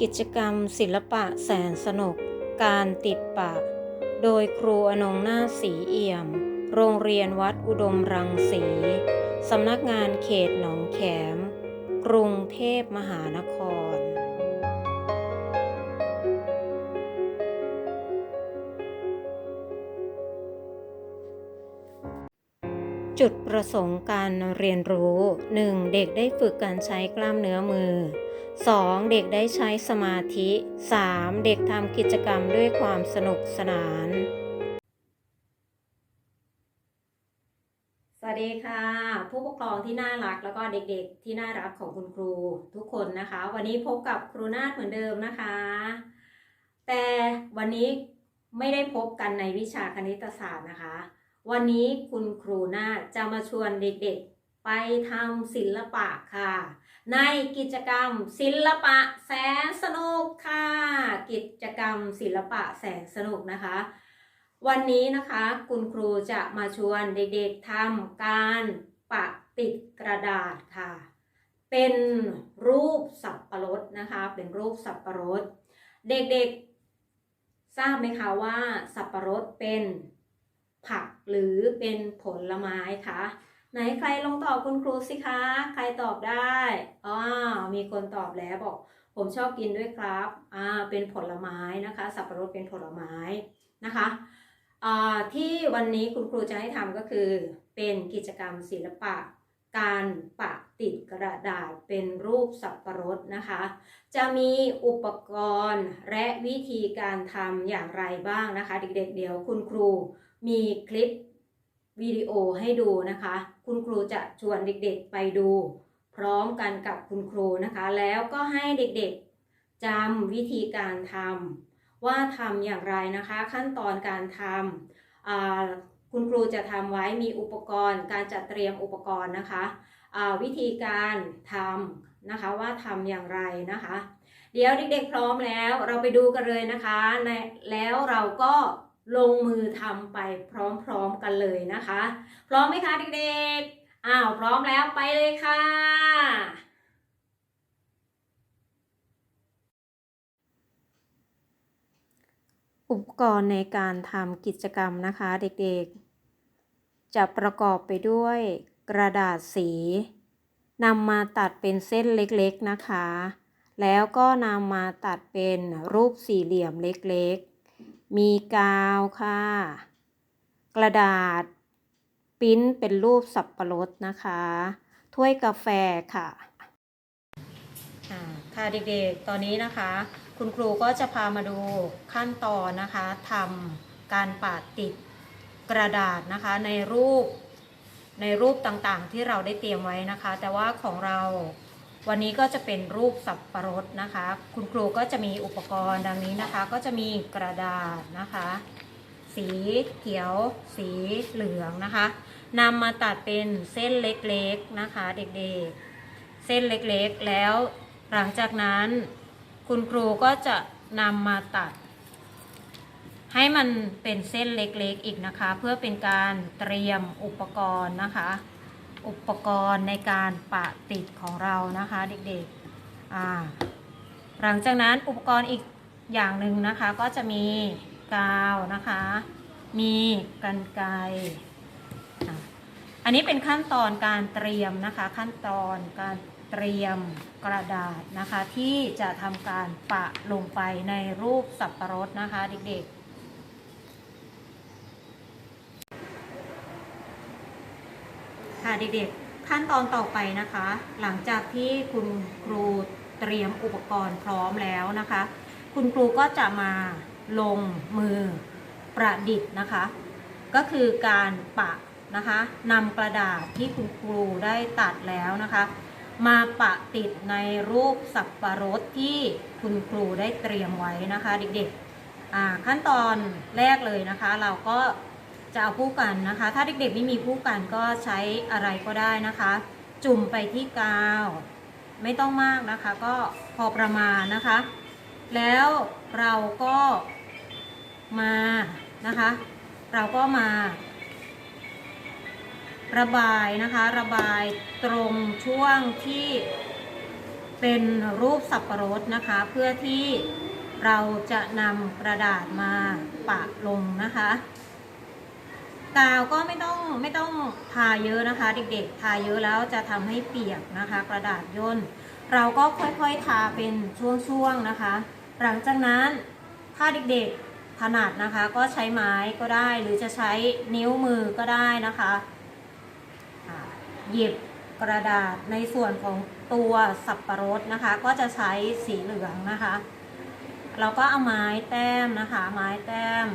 กิจกรรมศิลปะแสนสนุก การติดปะ โดยครูอนงนาถศรีเอี่ยม โรงเรียนวัดอุดมรังสี สำนักงานเขตหนองแขม กรุงเทพมหานคร จุดประสงค์การเรียนรู้ 1. เด็กได้ฝึกการใช้กล้ามเนื้อมือ 2. เด็กได้ใช้สมาธิ 3. เด็กทำกิจกรรมด้วยความสนุกสนาน สวัสดีค่ะ ผู้ปกครองที่น่ารักแล้วก็เด็กๆที่น่ารักของคุณครูทุกคนนะคะ วันนี้พบกับครูนาถเหมือนเดิมนะคะ แต่วันนี้ไม่ได้พบกันในวิชาคณิตศาสตร์นะคะ วันนี้คุณครูนาถจะมาชวนเด็กๆไปทำศิลปะค่ะ ในกิจกรรมศิลปะแสนสนุกค่ะ กิจกรรมศิลปะแสนสนุกนะคะ วันนี้นะคะคุณครูจะมาชวนเด็กๆทำการปะติดกระดาษค่ะ เป็นรูปสับประรดนะคะ เป็นรูปสับประรด เด็กๆ ทราบไหมคะว่าสับประรดเป็นผักหรือเป็นผลไม้คะ ไหนใครลองตอบคุณครูสิคะ ใครตอบได้อ๋อมีคนตอบแล้วบอก ผมชอบกินด้วยครับอ่าเป็นผลไม้นะคะ สับปะรดเป็นผลไม้นะคะอ่าที่วันนี้คุณครูจะให้ทำก็คือ เป็นกิจกรรมศิลปะ การปะติดกระดาษเป็นรูปสับปะรดนะคะ จะมีอุปกรณ์และวิธีการทำอย่างไรบ้างนะคะ เด็กๆเดี๋ยวคุณครูมีคลิปวิดีโอให้ดูนะคะ คุณครูจะชวนเด็กๆไปดู พร้อมกันกับคุณครูนะคะ แล้วก็ให้เด็กๆจำวิธีการทำว่าทำอย่างไรนะคะ ขั้นตอนการทำคุณครูจะทำไว้มีอุปกรณ์ การจัดเตรียมอุปกรณ์นะคะวิธีการทำนะคะว่าทำอย่างไรนะคะ เดี๋ยวเด็กๆพร้อมแล้วเราไปดูกันเลยนะคะในแล้วเราก็ ลงมือทำไปพร้อมๆกันเลยนะคะ พร้อมไหมคะเด็กๆ อ้าวพร้อมแล้วไปเลยค่ะ อุปกรณ์ในการทำกิจกรรมนะคะเด็กๆ จะประกอบไปด้วยกระดาษสีนำมาตัดเป็นเส้นเล็กๆนะคะ แล้วก็นำมาตัดเป็นรูปสี่เหลี่ยมเล็กๆ มีกาวค่ะ กระดาษปิ้นเป็นรูปสับประรดนะคะ ถ้วยกาแฟค่ะค่ะเด็กๆ ตอนนี้นะคะ คุณครูก็จะพามาดูขั้นตอนนะคะทำการปาดติดกระดาษนะคะในรูปในรูปต่างๆที่เราได้เตรียมไว้นะคะ แต่ว่าของเรา วันนี้ก็จะเป็นรูปสับประรดนะคะ คุณครูก็จะมีอุปกรณ์ดังนี้นะคะ ก็จะมีกระดาษนะคะ สีเขียว สีเหลืองนะคะนำมาตัดเป็นเส้นเล็กๆนะคะ เด็กๆ เส้นเล็กๆ แล้วหลังจากนั้น คุณครูก็จะนำมาตัด ให้มันเป็นเส้นเล็กๆอีกนะคะ เพื่อเป็นการเตรียมอุปกรณ์นะคะ อุปกรณ์ในการปะติดของเรานะคะเด็กๆหลังจากนั้นอุปกรณ์อีกอย่างหนึ่งนะคะก็จะมีกาวนะคะ มีกันไกรอันนี้เป็นขั้นตอนการเตรียมนะคะ ขั้นตอนการเตรียมกระดาษนะคะ ที่จะทำการปะลงไปในรูปสับประรดนะคะเด็กๆ ค่ะเด็กๆ ขั้นตอนต่อไปนะคะ หลังจากที่คุณครูเตรียมอุปกรณ์พร้อมแล้วนะคะ คุณครูก็จะมาลงมือประดิษฐ์นะคะ ก็คือการปะนะคะนำกระดาษที่คุณครูได้ตัดแล้วนะคะ มาปะติดในรูปสับประรดที่คุณครูได้เตรียมไว้นะคะ เด็กๆขั้นตอนแรกเลยนะคะ เราก็ จะเอาผู้กันนะคะ ถ้าเด็กๆไม่มีผู้กันก็ใช้อะไรก็ได้นะคะ จุ่มไปที่กาว ไม่ต้องมากนะคะ ก็พอประมาณนะคะ แล้วเราก็มานะคะ เราก็มา ระบายนะคะ ระบายตรงช่วงที่เป็นรูปสับประรดนะคะ เพื่อที่เราจะนำกระดาษมาปะลงนะคะ กาวก็ไม่ต้องไม่ต้องทาเยอะนะคะ เด็กๆ ทาเยอะแล้วจะทำให้เปียกนะคะ กระดาษย่น เราก็ค่อยๆทาเป็นช่วงๆนะคะ หลังจากนั้นถ้าเด็กๆถนัดนะคะก็ใช้ไม้ก็ได้หรือจะใช้นิ้วมือก็ได้นะคะหยิบกระดาษในส่วนของตัวสับประรดนะคะ ก็จะใช้สีเหลืองนะคะ เราก็เอาไม้แต้มนะคะ ไม้แต้ม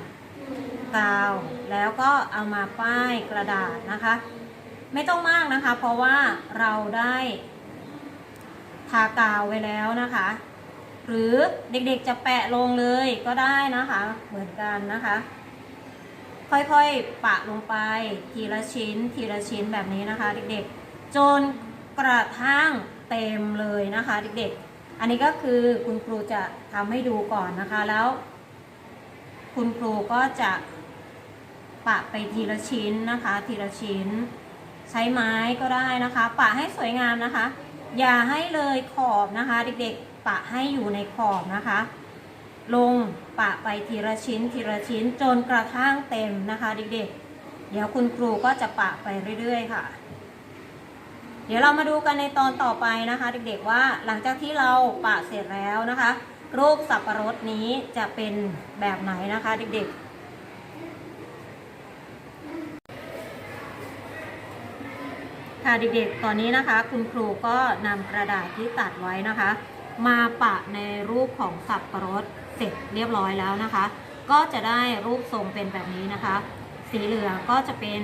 กาว แล้วก็เอามาป้ายกระดาษนะคะ ไม่ต้องมากนะคะ เพราะว่าเราได้ทากาวไว้แล้วนะคะ หรือเด็กๆจะแปะลงเลยก็ได้นะคะ เหมือนกันนะคะ ค่อยๆปะลงไปทีละชิ้นทีละชิ้นแบบนี้นะคะ เด็กๆ จนกระทั่งเต็มเลยนะคะ เด็กๆ อันนี้ก็คือคุณครูจะทำให้ดูก่อนนะคะแล้ว คุณครูก็จะปะไปทีละชิ้นนะคะ ทีละชิ้น ใช้ไม้ก็ได้นะคะ ปะให้สวยงามนะคะ อย่าให้เลยขอบนะคะ เด็กๆ ปะให้อยู่ในขอบนะคะ ลงปะไปทีละชิ้น ทีละชิ้นจนกระทั่งเต็มนะคะเด็กๆ เดี๋ยวคุณครูก็จะปะไปเรื่อยๆค่ะ เดี๋ยวเรามาดูกันในตอนต่อไปนะคะ เด็กๆว่าหลังจากที่เราปะเสร็จแล้วนะคะ รูปสับประรดนี้จะเป็นแบบไหนนะคะเด็กๆ ค่ะเด็กๆ ตอนนี้นะคะ คุณครูก็นำกระดาษที่ตัดไว้นะคะ มาปะในรูปของสับประรดเสร็จเรียบร้อยแล้วนะคะ ก็จะได้รูปทรงเป็นแบบนี้นะคะ สีเหลืองก็จะเป็น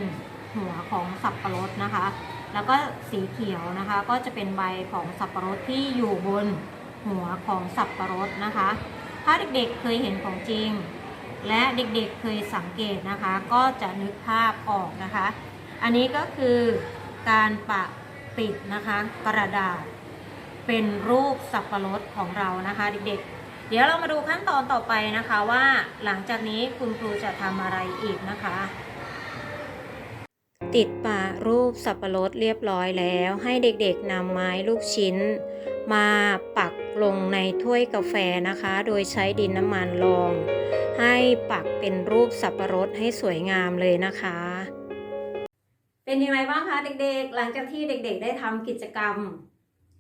หัวของสับประรดนะคะ แล้วก็สีเขียวนะคะ ก็จะเป็นใบของสับประรดที่อยู่บน หัวของสับประรดนะคะ ถ้าเด็กๆเคยเห็นของจริง และเด็กๆเคยสังเกตนะคะ ก็จะนึกภาพออกนะคะ อันนี้ก็คือการปะติดนะคะกระดาษ เป็นรูปสับประรดของเรานะคะเด็กๆ เดี๋ยวเรามาดูขั้นตอนต่อไปนะคะว่าหลังจากนี้คุณครูจะทำอะไรอีกนะคะ ติดปะ รูปสับปะรดเรียบร้อยแล้ว ให้เด็กๆนำไม้ลูกชิ้น มาปักลงในถ้วยกาแฟนะคะ โดยใช้ดินน้ำมันรอง ให้ปักเป็นรูปสับปะรดให้สวยงามเลยนะคะ เป็นยังไงบ้างคะเด็กๆ หลังจากที่เด็กๆ ได้ทำกิจกรรม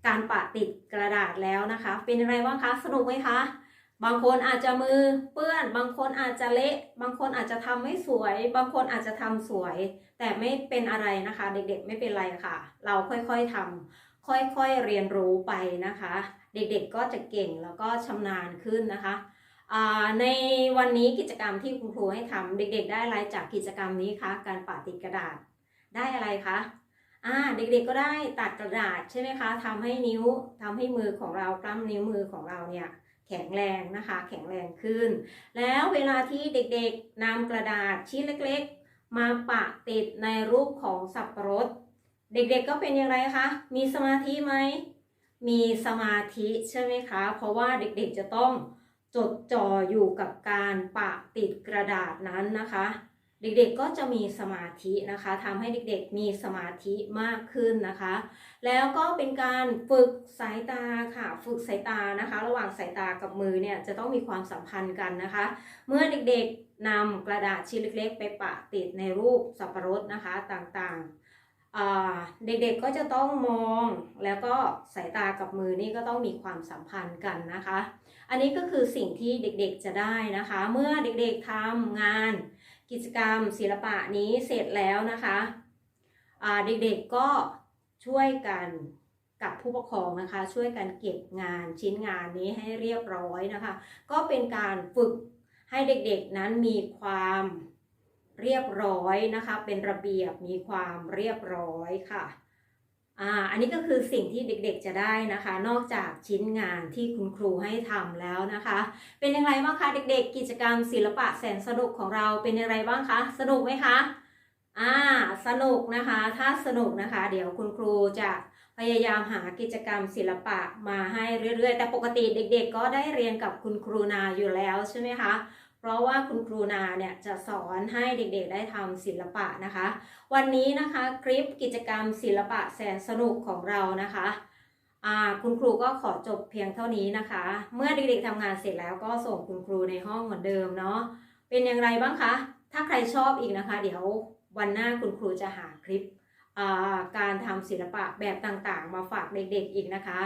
การปะติดกระดาษแล้วนะคะ เป็นยังไงบ้างคะสนุกไหมคะ บางคนอาจจะมือเปื้อน บางคนอาจจะเละ บางคนอาจจะทำไม่สวย บางคนอาจจะทำสวย แต่ไม่เป็นอะไรนะคะ เด็กๆ ไม่เป็นไรค่ะ เราค่อยๆทำค่อยๆเรียนรู้ไปนะคะ เด็กๆก็จะเก่งแล้วก็ชำนาญขึ้นนะคะในวันนี้กิจกรรมที่คุณครูให้ทำเด็กๆ ได้อะไรจากกิจกรรมนี้คะการปะติดกระดาษได้อะไรคะอ่าเด็กๆก็ได้ตัดกระดาษใช่ไหมคะทำให้นิ้วทำให้มือของเรากล้ามนิ้วมือของเราเนี่ย แข็งแรงนะคะ แข็งแรงขึ้น แล้วเวลาที่เด็กๆนำกระดาษชิ้นเล็กๆ มาปะติดในรูปของสับปะรด เด็กๆก็เป็นอย่างไรคะ มีสมาธิไหม มีสมาธิใช่ไหมคะ เพราะว่าเด็กๆจะต้องจดจ่ออยู่กับการปะติดกระดาษนั้นนะคะ เด็กๆก็จะมีสมาธินะคะทำให้เด็กๆมีสมาธิมากขึ้นนะคะ แล้วก็เป็นการฝึกสายตาค่ะ ฝึกสายตานะคะ ระหว่างสายตากับมือเนี่ยจะต้องมีความสัมพันธ์กันนะคะ เมื่อเด็กๆนำกระดาษชิ้นเล็กๆ ไปปะติดในรูปสับปะรดนะคะต่างๆเด็กๆก็จะต้องมองแล้วก็สายตากับมือนี่ก็ต้องมีความสัมพันธ์กันนะคะ อันนี้ก็คือสิ่งที่เด็กๆจะได้นะคะ เมื่อเด็กๆทำงาน กิจกรรมศิลปะนี้เสร็จแล้วนะคะเด็กๆก็ช่วยกันกับผู้ปกครองนะคะ ช่วยกันเก็บงานชิ้นงานนี้ให้เรียบร้อยนะคะ ก็เป็นการฝึกให้เด็กๆนั้นมีความเรียบร้อยนะคะ เป็นระเบียบมีความเรียบร้อยค่ะ อ่าอันนี้ก็คือสิ่งที่เด็กๆจะได้นะคะ นอกจากชิ้นงานที่คุณครูให้ทำแล้วนะคะ เป็นอย่างไรบ้างคะเด็กๆ กิจกรรมศิลปะแสนสนุกของเราเป็นอย่างไรบ้างคะสนุกไหมคะอ่าสนุกนะคะ ถ้าสนุกนะคะ เดี๋ยวคุณครูจะพยายามหากิจกรรมศิลปะมาให้เรื่อยๆ แต่ปกติเด็กๆ ก็ได้เรียนกับคุณครูนาอยู่แล้วใช่ไหมคะ เพราะว่าคุณครูนาเนี่ยจะสอนให้เด็กๆได้ทำศิลปะนะคะ วันนี้นะคะคลิปกิจกรรมศิลปะแสนสนุกของเรานะคะคุณครูก็ขอจบเพียงเท่านี้นะคะ เมื่อเด็กๆทำงานเสร็จแล้วก็ส่งคุณครูในห้องเหมือนเดิมเนาะเป็นอย่างไรบ้างคะ ถ้าใครชอบอีกนะคะ เดี๋ยววันหน้าคุณครูจะหาคลิปการทำศิลปะแบบต่างๆ มาฝากเด็กๆอีกนะคะ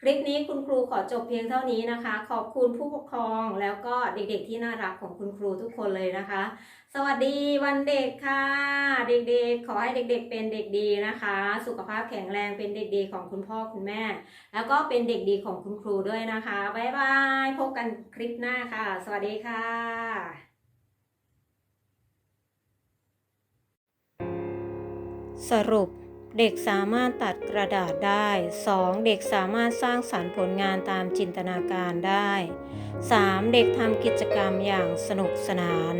คลิปนี้คุณครูขอจบเพียงเท่านี้นะคะ ขอบคุณผู้ปกครองแล้วก็เด็กๆที่น่ารักของคุณครูทุกคนเลยนะคะ สวัสดีวันเด็กค่ะ เด็กๆ ขอให้เด็กๆ เป็นเด็กดีนะคะ สุขภาพแข็งแรงเป็นเด็กดีของคุณพ่อคุณแม่ แล้วก็เป็นเด็กดีของคุณครูด้วยนะคะบ๊ายบายพบกันคลิปหน้าค่ะ สวัสดีค่ะสรุป เด็กสามารถตัดกระดาษได้ 2. เด็กสามารถสร้างสรรค์ผลงานตามจินตนาการได้ 3. เด็กทำกิจกรรมอย่างสนุกสนาน